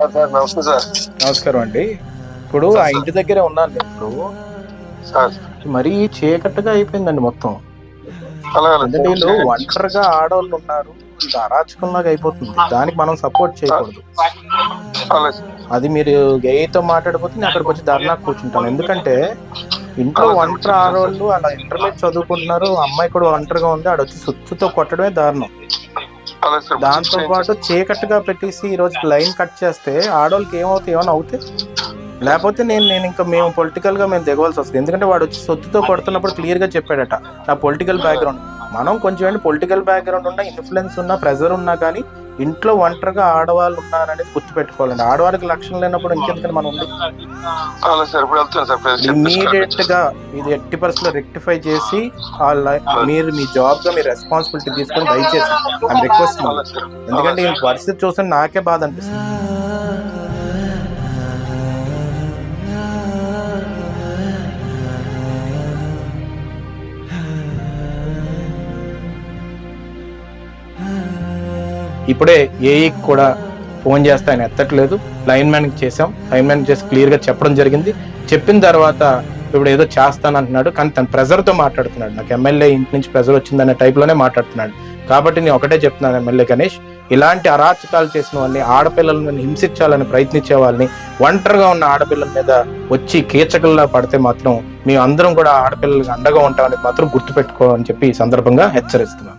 Sir నమస్తే sir. నమస్కారం అండి. ఇప్పుడు ఆ ఇంటి దగ్గరే ఉన్నాను నేను ఇప్పుడు. మరీ చీకట్టుగా అయిపోయిందండి మొత్తం. వీళ్ళు ఒంటరిగా ఆడవాళ్ళు ఉన్నారు. ఇది అరాచకంలాగా అయిపోతుంది. దానికి మనం సపోర్ట్ చేయకూడదు. అది మీరు గేయతో మాట్లాడిపోతే నేను అక్కడికి వచ్చి ధర్నా కూర్చుంటాను. ఎందుకంటే ఇంట్లో ఒంటరి ఆడవాళ్ళు అలా ఇంటర్మీడియట్ చదువుకుంటున్నారు. అమ్మాయి కూడా ఒంటరిగా ఉంది. ఆడ వచ్చి సుత్తుతో కొట్టడమే దారుణం. దాంతో పాటు చీకట్టుగా పెట్టేసి ఈ రోజు లైన్ కట్ చేస్తే ఆడవాళ్ళకి ఏమవుతాయి ఏమైనా అవుతాయి లేకపోతే నేను నేను ఇంకా మేము పొలిటికల్గా మేము దిగవలసి వస్తుంది. ఎందుకంటే వాడు వచ్చి సొత్తుతో కొడుతున్నప్పుడు క్లియర్గా చెప్పాడట నా పొలిటికల్ బ్యాక్గ్రౌండ్ మనం కొంచెం ఏంటి పొలిటికల్ బ్యాక్గ్రౌండ్ ఉన్నా ఇన్ఫ్లుయెన్స్ ఉన్నా ప్రెజర్ ఉన్నా కానీ ఇంట్లో ఒంటరిగా ఆడవాళ్ళు ఉన్నారనేది గుర్తుపెట్టుకోవాలండి. ఆడవాళ్ళకి లక్షణం లేనప్పుడు ఇంకెందుకని మనం ఉంది ఇమీడియట్గా ఇది ఎట్టి పరిస్థితుల్లో రెక్టిఫై చేసి మీరు మీ జాబ్గా మీ రెస్పాన్సిబిలిటీ తీసుకొని దయచేసి ఐమ్ రిక్వెస్ట్ ఎందుకంటే ఈ పరిస్థితి చూస్తే నాకే బాధ అనిపిస్తుంది. ఇప్పుడే ఏఈ కూడా ఫోన్ చేస్తే ఆయన ఎత్తట్లేదు. లైన్ మ్యాన్కి చేసాం లైన్ మ్యాన్ చేసి క్లియర్గా చెప్పడం జరిగింది. చెప్పిన తర్వాత ఇప్పుడు ఏదో చేస్తానంటున్నాడు కానీ తన ప్రెజర్తో మాట్లాడుతున్నాడు. నాకు ఎమ్మెల్యే ఇంటి నుంచి ప్రెజర్ వచ్చిందనే టైప్లోనే మాట్లాడుతున్నాడు. కాబట్టి నేను ఒకటే చెప్తున్నాను ఎమ్మెల్యే గణేష్ ఇలాంటి అరాచకాలు చేసిన వాళ్ళని ఆడపిల్లలను హింసించాలని ప్రయత్నించే వాళ్ళని ఒంటరిగా ఉన్న ఆడపిల్లల మీద వచ్చి కీచకల్లా పడితే మాత్రం మేము అందరం కూడా ఆడపిల్లలకు అండగా ఉంటామని మాత్రం గుర్తుపెట్టుకోవాలని చెప్పి ఈ సందర్భంగా హెచ్చరిస్తున్నాను.